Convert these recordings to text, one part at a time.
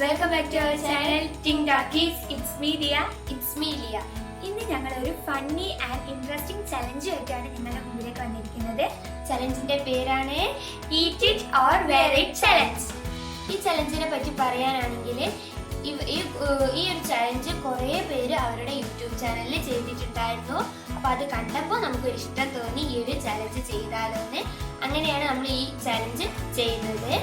Welcome back to our channel ting talkies it's media it's media ഇന്ന് ഞങ്ങൾ ഒരു funny and interesting challenge ആയിട്ടാണ് നിങ്ങളുടെ മുമ്പിലേക്ക് വന്നിരിക്കുന്നത്. ചലഞ്ചിന്റെ പേരാണ് eat it or wear it challenge ഈ ചലഞ്ചിനെ പറ്റി പറയാനാണെങ്കിൽ ഈ ഒരു ചലഞ്ച് കുറേ പേര് അവരുടെ യൂട്യൂബ് ചാനലിൽ ചെയ്തിട്ടുണ്ടായിരുന്നു. അപ്പോൾ അത് കണ്ടപ്പോൾ നമുക്കൊരു ഇഷ്ടം തോന്നി ഈ ഒരു ചലഞ്ച് ചെയ്താലോ എന്ന് അങ്ങനെയാണ് നമ്മൾ ഈ ചലഞ്ച് ചെയ്യുന്നത്.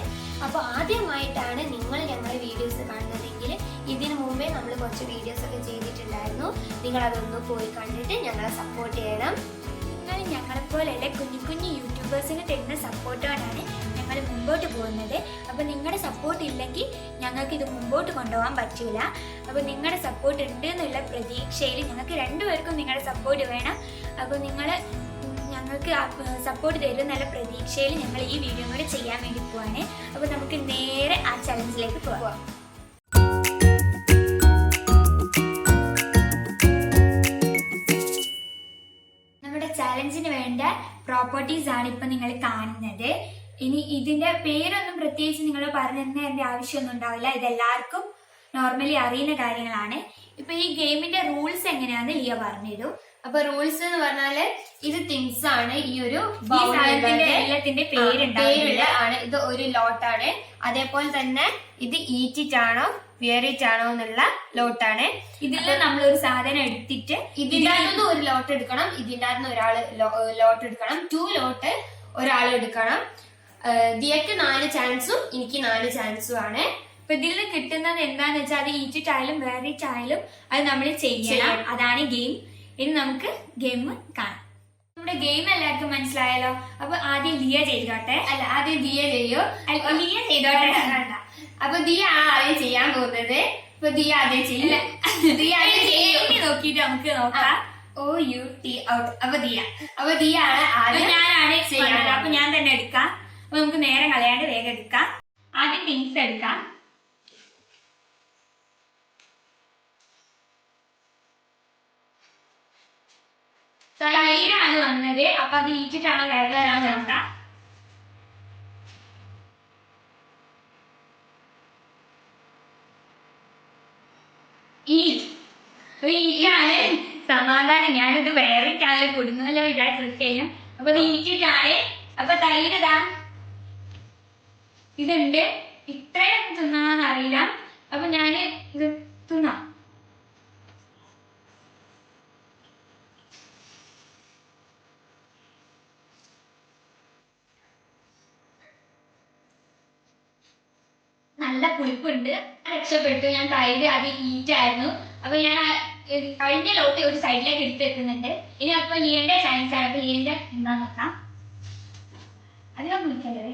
അപ്പോൾ ആദ്യമായിട്ടാണ് നിങ്ങൾ ഞങ്ങളുടെ വീഡിയോസ് കാണുന്നതെങ്കിൽ ഇതിനു മുമ്പേ നമ്മൾ കുറച്ച് വീഡിയോസ് ഒക്കെ ചെയ്തിട്ടുണ്ടായിരുന്നു. നിങ്ങൾ അതൊന്ന് പോയി കണ്ടിട്ട് ഞങ്ങളെ സപ്പോർട്ട് ചെയ്യണം. നിങ്ങൾ ഞങ്ങളെപ്പോലെയുള്ള കുഞ്ഞു കുഞ്ഞു യൂട്യൂബേഴ്സിന് തരുന്ന സപ്പോർട്ടോടാണ് ഞങ്ങൾ മുമ്പോട്ട് പോകുന്നത്. അപ്പോൾ നിങ്ങളുടെ സപ്പോർട്ട് ഇല്ലെങ്കിൽ ഞങ്ങൾക്ക് ഇത് മുമ്പോട്ട് കൊണ്ടുപോകാൻ പറ്റില്ല. അപ്പോൾ നിങ്ങളുടെ സപ്പോർട്ട് ഉണ്ട് എന്നുള്ള പ്രതീക്ഷയിൽ ഞങ്ങൾക്ക് രണ്ടുപേർക്കും നിങ്ങളുടെ സപ്പോർട്ട് വേണം. അപ്പോൾ നിങ്ങൾ ഞങ്ങൾക്ക് സപ്പോർട്ട് തരും നല്ല പ്രതീക്ഷയിൽ ഞങ്ങൾ ഈ വീഡിയോ കൂടെ ചെയ്യാൻ വേണ്ടി പോവാണ്. അപ്പോൾ നമുക്ക് നേരെ ആ ചലഞ്ചിലേക്ക് പോവാം. നമ്മുടെ ചലഞ്ചിന് വേണ്ട പ്രോപ്പർട്ടീസ് ആണ് ഇപ്പൊ നിങ്ങൾ കാണുന്നത്. ഇനി ഇതിന്റെ പേരൊന്നും പ്രത്യേകിച്ച് നിങ്ങൾ പറഞ്ഞു തരേണ്ട ആവശ്യമൊന്നും ഉണ്ടാവില്ല. ഇതെല്ലാവർക്കും നോർമലി അറിയുന്ന കാര്യങ്ങളാണ്. ഇപ്പൊ ഈ ഗെയിമിന്റെ റൂൾസ് എങ്ങനെയാണെന്ന് ലിയ പറഞ്ഞുതരൂ. അപ്പൊ റൂൾസ് എന്ന് പറഞ്ഞാൽ ഇത് തിങ്സ് ആണ്. ഈ ഒരു. എല്ലാത്തിന്റെ പേരുള്ള ആണ്. ഇത് ഒരു ലോട്ടാണ് അതേപോലെ തന്നെ ഇത് ഈറ്റിറ്റ് ആണോ വിയറിറ്റ് ആണോ എന്നുള്ള ലോട്ടാണ് ഇതിൽ നമ്മൾ ഒരു സാധനം എടുത്തിട്ട് ഇതിന്റെ അകത്തുനിന്ന് ഒരു ലോട്ട് എടുക്കണം. ഇതിന്റെ അകത്തുനിന്ന് ഒരാൾ ലോട്ട് എടുക്കണം. ടു ലോട്ട് ഒരാൾ എടുക്കണം. ദിയക്ക് നാല് ചാൻസും എനിക്ക് നാല് ചാൻസും ആണ്. ഇപ്പൊ ഇതിൽ നിന്ന് കിട്ടുന്നത് എന്താന്ന് വെച്ചാൽ അത് ഈറ്റിറ്റ് ആയാലും വേറിറ്റ് ആയാലും അത് നമ്മൾ ചെയ്യണം. അതാണ് ഗെയിം ഇനി നമുക്ക് ഗെയിം കാണാം. നമ്മുടെ ഗെയിം എല്ലാവർക്കും മനസ്സിലായല്ലോ? അപ്പൊ ആദ്യം ദിയ ചെയ്തോട്ടെ. അല്ല ആദ്യം ദിയ ചെയ്യോ. ദിയ ലിയ ചെയ്തോട്ടെ. അപ്പൊ ദിയ ആ ആദ്യം ചെയ്യാൻ പോകുന്നത്. അപ്പൊ ദിയ ആദ്യം ചെയ്യില്ല ദിയ ആദ്യം ചെയ്യും. നോക്കിട്ട് നോക്കിയിട്ട് നമുക്ക് നോക്കാം. O U T out. അപ്പൊ ദിയ. അപ്പൊ ദിയ ആണ് ആദ്യം ഞാനാണ് ചെയ്യാറ് അപ്പൊ ഞാൻ തന്നെ എടുക്കാം. അപ്പൊ നമുക്ക് നേരെ കളയാണ്ട് വേഗം എടുക്കാം. ആദ്യം പിങ്സ് എടുക്കാം. തൈരാണ് വന്നത്. അപ്പൊ അത് ഈറ്റിട്ടാണോ വേഗം നോക്കാം. ഈ ഈറ്റാണ് സമാധാനം. ഞാനിത് വേറെ ചാനൽ കൊടുങ്ങല്ലോ വിചാരിച്ചിരിക്കും അപ്പൊ ഇത് അപ്പൊ തൈരതാ ഇതുണ്ട്. ഇത്രയും തിന്നാന്ന് അറിയില്ല അപ്പൊ ഞാൻ ഇത് തിന്നാം. നല്ല പുളിപ്പുണ്ട്. രക്ഷപ്പെട്ടു. ഞാൻ തൈര് അത് ഈറ്റായിരുന്നു. അപ്പൊ ഞാൻ കഴിഞ്ഞ ലോട്ട് ഒരു സൈഡിലേക്ക് എടുത്ത് വെക്കുന്നുണ്ട്. ഇനി അപ്പൊ ലീന്റെ സയൻസ് ആണ്. അപ്പൊ ലീന്റെ എന്താ നോക്കാം. അധികം വിളിക്കല്ലേ?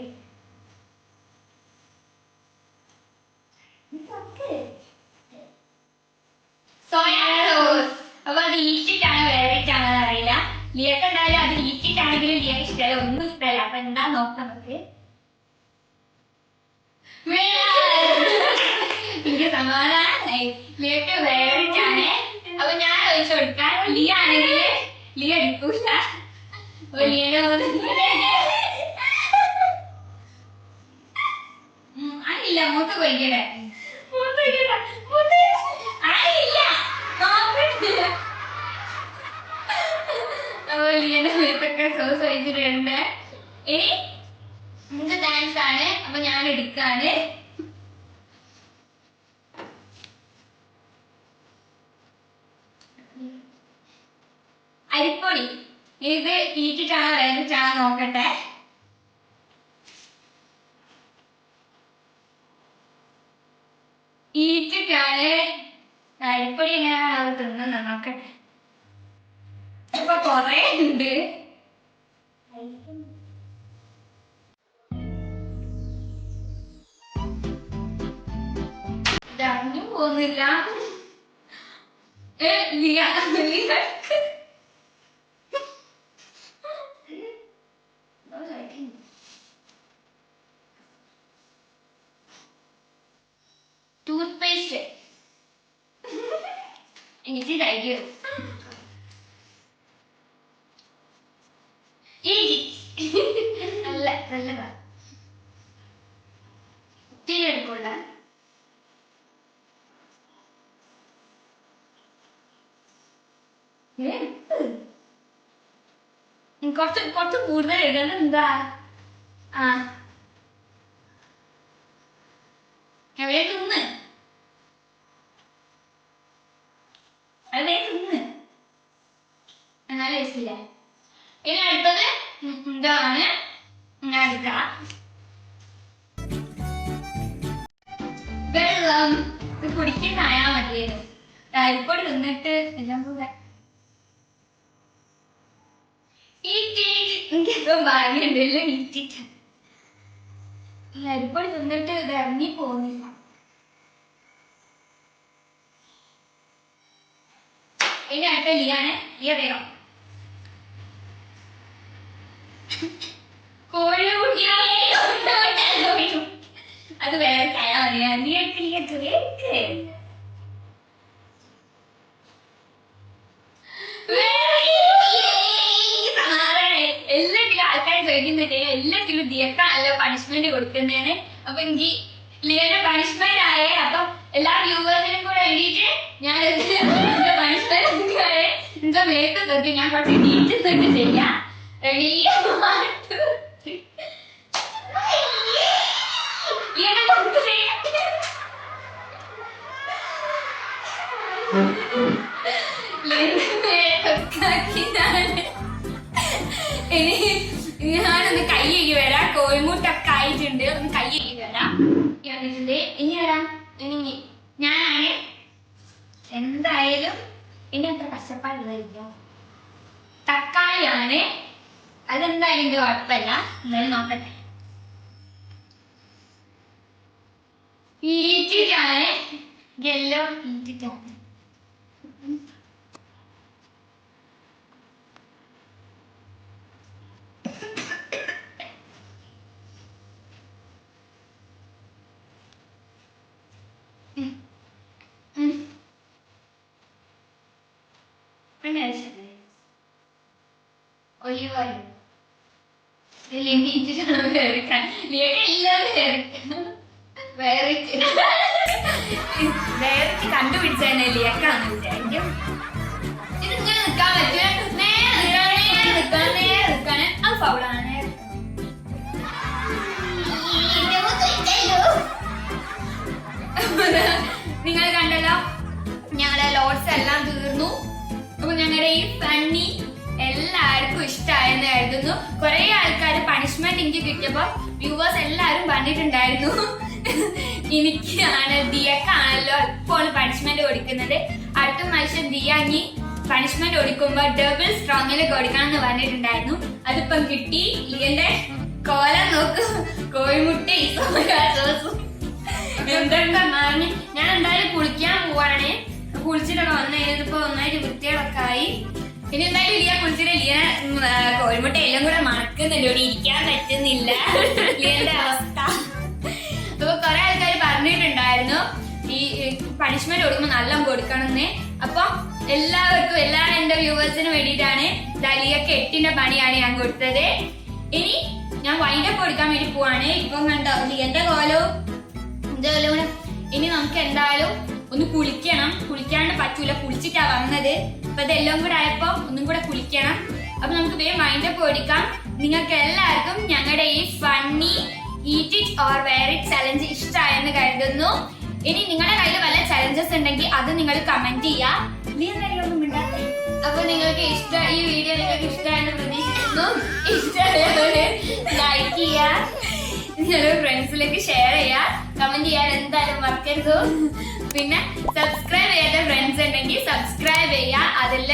സോയാ അപ്പൊ അത് ഈറ്റിട്ടാണ് വേറിട്ടാണോ അറിയില്ല. ലിയക്ക് എന്തായാലും അത് ഈറ്റിട്ടാണെങ്കിലും ലിയക്ക് ഇഷ്ടമല്ല. ഒന്നും ഇഷ്ടമല്ല. അപ്പൊ എന്താ നോക്കാം നമുക്ക് എനിക്ക് സമാധാനായി ലിയക്ക് വേറിട്ടാണ് അപ്പൊ ഞാൻ ഒഴിച്ചു കൊടുക്കാൻ ലിയ ആണെങ്കിൽ ലിയ. എടുക്കൂല അപ്പൊ മൂത്ത് ലിയന്റെ സോസ് ഒഴിച്ചിട്ടുണ്ട്. നമുക്ക് ഡാൻസ് ആണ്. അപ്പൊ ഞാൻ എടുക്കാണ്. അരിപ്പൊടി. ഇത് ഈറ്റിട്ടാണോ വേറിട്ടാണോ നോക്കട്ടെ ഈറ്റിട്ടാണ് അരിപ്പൊടി എങ്ങനെയാണ് അത് തിന്നുന്നത് നോക്കട്ടെ ഇപ്പൊ കൊറേ ഉണ്ട്. ഇതറിഞ്ഞു പോകുന്നില്ല. ഏ Liya Liya shit. and you did that you. നല്ല നല്ലതാ തീരെ എടുക്കൂല കുറച്ച് കുറച്ച് കൂടുതൽ എഴുതുന്നത് എന്താ? ആ. എവിടെ നിന്ന് അതെ തിന്ന്. എന്നാലും രസില്ല ഇനി അടുത്തത് എന്താണ് ഞാൻ എടുക്കാം വെള്ളം. ഇത് കുടിക്കാനായാ മതിയായിരുന്നു. അരിപ്പൊടി തിന്നിട്ട് എല്ലാം പോകാൻ. ഈ അരിപ്പൊടി തിന്നിട്ട് ഇത് ഇറങ്ങി പോകുന്നില്ല. ഇനി അടുത്ത ലിയാണ് ലിയ വേണം കോഴി കുട്ടിയായി അത് വേറെ എല്ലാത്തിലും ആൾക്കാർ ചോദിക്കുന്നുണ്ട് എല്ലാത്തിലും ദിയക്കാണല്ലോ പണിഷ്മെന്റ് കൊടുക്കുന്നതാണ് അപ്പൊ എനിക്ക് ലിയന്റെ പണിഷ്മെന്റ് ആയേ അപ്പൊ എല്ലാ വ്യൂവേഴ്സിനും കൂടെ വേണ്ടിയിട്ട് ഞാൻ മനസ്സിലായി. എന്റെ മേത്ത് തൊട്ട് ഞാൻ കുറച്ച് നീറ്റ് തൊട്ട് ചെയ്യാം. റെഡി ഇനി ഞാനൊന്ന് കൈയ്യേക്ക് വരാം. കോഴിമുട്ടൊക്കെ ആയിട്ടുണ്ട്. ഒന്ന് കൈയ്യേക്ക് വരാം. ഈ വന്നിട്ടുണ്ട് ഇനി വരാം ഇനി ഞാനാണ് എന്തായാലും ഇനി അത്ര കഷ്ടപ്പാടുള്ളതായിരിക്കും തക്കാളിയാണ്. അതെന്തായാലും കുഴപ്പമില്ല. എന്നാലും നോക്കട്ടെ. ഈറ്റിട്ടാണ് യെല്ലോ ഈറ്റിട്ടാണ് ഓയിൽ. ഇതിൽ ഇനിയിട്ടാണ് വേർക്കാൻ. ലിയക്ക് എല്ലാം വേർക്കണം. വേറിട്ട്. വേറിട്ട് കണ്ടുപിടിച്ചതന്നെ ലിയക്കാന്ന് വിചാരിക്കും ഇത് ഇങ്ങനെ നിൽക്കാൻ നേരെ ഫൗളാണ്. നിങ്ങൾ കണ്ടല്ലോ? ഞങ്ങളെ ലോഡ്സ് എല്ലാം തീർന്നു. അപ്പൊ ഞങ്ങളുടെ ഈ ഫണ്ണി എല്ലാവർക്കും ഇഷ്ടമായെന്ന് കരുതുന്നു. കുറെ ആൾക്കാർ പണിഷ്മെന്റ് എനിക്ക് കിട്ടിയപ്പോ വ്യൂവേഴ്സ് എല്ലാവരും പറഞ്ഞിട്ടുണ്ടായിരുന്നു. എനിക്കാണ് ദിയക്കാണല്ലോ ഇപ്പോൾ പണിഷ്മെന്റ് കൊടുക്കുന്നത്. അടുത്ത പ്രാവശ്യം ദിയ ഇനി പണിഷ്മെന്റ് കൊടുക്കുമ്പോ ഡബിൾ സ്ട്രോങ്ങിൽ കൊടുക്കണം എന്ന് പറഞ്ഞിട്ടുണ്ടായിരുന്നു. അതിപ്പം കിട്ടി. ഇതിന്റെ കോലം നോക്ക്. കോഴിമുട്ട എന്തൊക്കെ മാങ്ങി. ഞാൻ എന്തായാലും കുളിക്കാൻ പോവാണ് വന്നത് ഇതിപ്പോ ഒന്നായിട്ട് വൃത്തികളൊക്കെ ആയി. ഇനി എന്തായാലും ലിയ കുളിച്ചിട്ട് ലിയ കോഴിമുട്ട എല്ലാം കൂടെ മണക്കുന്നുണ്ട്. ഇവിടെ ഇരിക്കാൻ പറ്റുന്നില്ല. ലിയന്റെ അവസ്ഥ? അപ്പൊ കുറെ ആൾക്കാർ പറഞ്ഞിട്ടുണ്ടായിരുന്നു. ഈ പണിഷ്മെന്റ് കൊടുക്കുമ്പോൾ നല്ല കൊടുക്കണമെന്ന് അപ്പൊ എല്ലാവർക്കും എല്ലാ എന്റെ വ്യൂവേഴ്സിനും വേണ്ടിയിട്ടാണ് ദലിയൊക്കെ എട്ടിന്റെ പണിയാണ് ഞാൻ കൊടുത്തത്. ഇനി ഞാൻ വൈൻഡപ്പ് കൊടുക്കാൻ വേണ്ടി പോവാണ്. ഇപ്പം കണ്ടോ ലിയന്റെ കോലവും ഇനി നമുക്ക് എന്തായാലും ഒന്ന് കുളിക്കണം. കുളിക്കാണ്ട് പറ്റൂല. കുളിച്ചിട്ടാ വന്നത്. അപ്പൊ ഇതെല്ലാം കൂടെ ആയപ്പോ ഒന്നും കൂടെ കുളിക്കണം. അപ്പൊ നമുക്ക് വേഗം മൈൻഡപ്പ് ഓടിക്കാം നിങ്ങൾക്ക് എല്ലാവർക്കും ഞങ്ങളുടെ ഈ funny eat it or wear it challenge ഇഷ്ടമായെന്ന് കരുതുന്നു. ഇനി നിങ്ങളുടെ കയ്യിൽ വല്ല ചലഞ്ചസ് ഉണ്ടെങ്കിൽ അത് നിങ്ങൾ കമന്റ് ചെയ്യാം. അപ്പൊ നിങ്ങൾക്ക് ഇഷ്ട ഈ വീഡിയോ നിങ്ങൾക്ക് ഇഷ്ടമായെന്ന് പ്രതീക്ഷിക്കുന്നു. ഇഷ്ടമായവര് ലൈക്ക് ചെയ്യാ. നിങ്ങളുടെ ഫ്രണ്ട്സിലേക്ക് ഷെയർ ചെയ്യാം. കമന്റ് ചെയ്യാൻ എന്തായാലും മറക്കരുത് പിന്നെ സബ്സ്ക്രൈബ് ചെയ്യാത്ത ഫ്രണ്ട്സ് ഉണ്ടെങ്കിൽ സബ്സ്ക്രൈബ് ചെയ്യുക. അതിൽ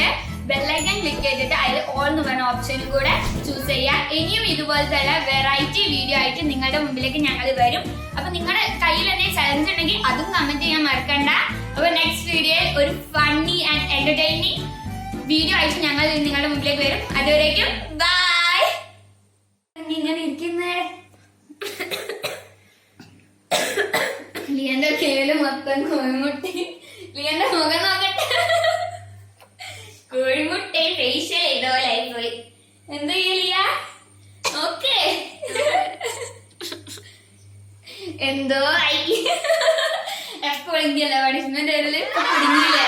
ബെല്ലൈക്കൻ ക്ലിക്ക് ചെയ്തിട്ട് അതിൽ ഓൾ എന്ന് പറഞ്ഞ ഓപ്ഷനും കൂടെ ചൂസ് ചെയ്യുക. ഇനിയും ഇതുപോലത്തെ വെറൈറ്റി വീഡിയോ ആയിട്ട് നിങ്ങളുടെ മുമ്പിലേക്ക് ഞങ്ങൾ വരും. അപ്പൊ നിങ്ങളുടെ കയ്യിൽ എന്തെങ്കിലും ചലഞ്ച് ഉണ്ടെങ്കിൽ അതും കമന്റ് ചെയ്യാൻ മറക്കണ്ട. അപ്പൊ നെക്സ്റ്റ് വീഡിയോയിൽ ഒരു ഫണ്ണി ആൻഡ് എന്റർടൈനിങ് വീഡിയോ ആയിട്ട് ഞങ്ങൾ നിങ്ങളുടെ മുമ്പിലേക്ക് വരും. അതുവരേക്കും ബൈ ഇങ്ങനെ ഇരിക്കുന്നേ ലിയന്റെ കേൽ മൊത്തം കോഴിമുട്ടി. ലിയന്റെ മുഖം നോക്കട്ടെ. കോഴിമുട്ടി ഫേഷ്യൽ ഇതുപോലെ ആയിപ്പോയി എന്ത് ചെയ്യലിയ ഓക്കേ എന്തോ ആയി. എപ്പോഴെങ്കിലും പണിഷ്മെന്റ് കുടുങ്ങിയില്ലേ?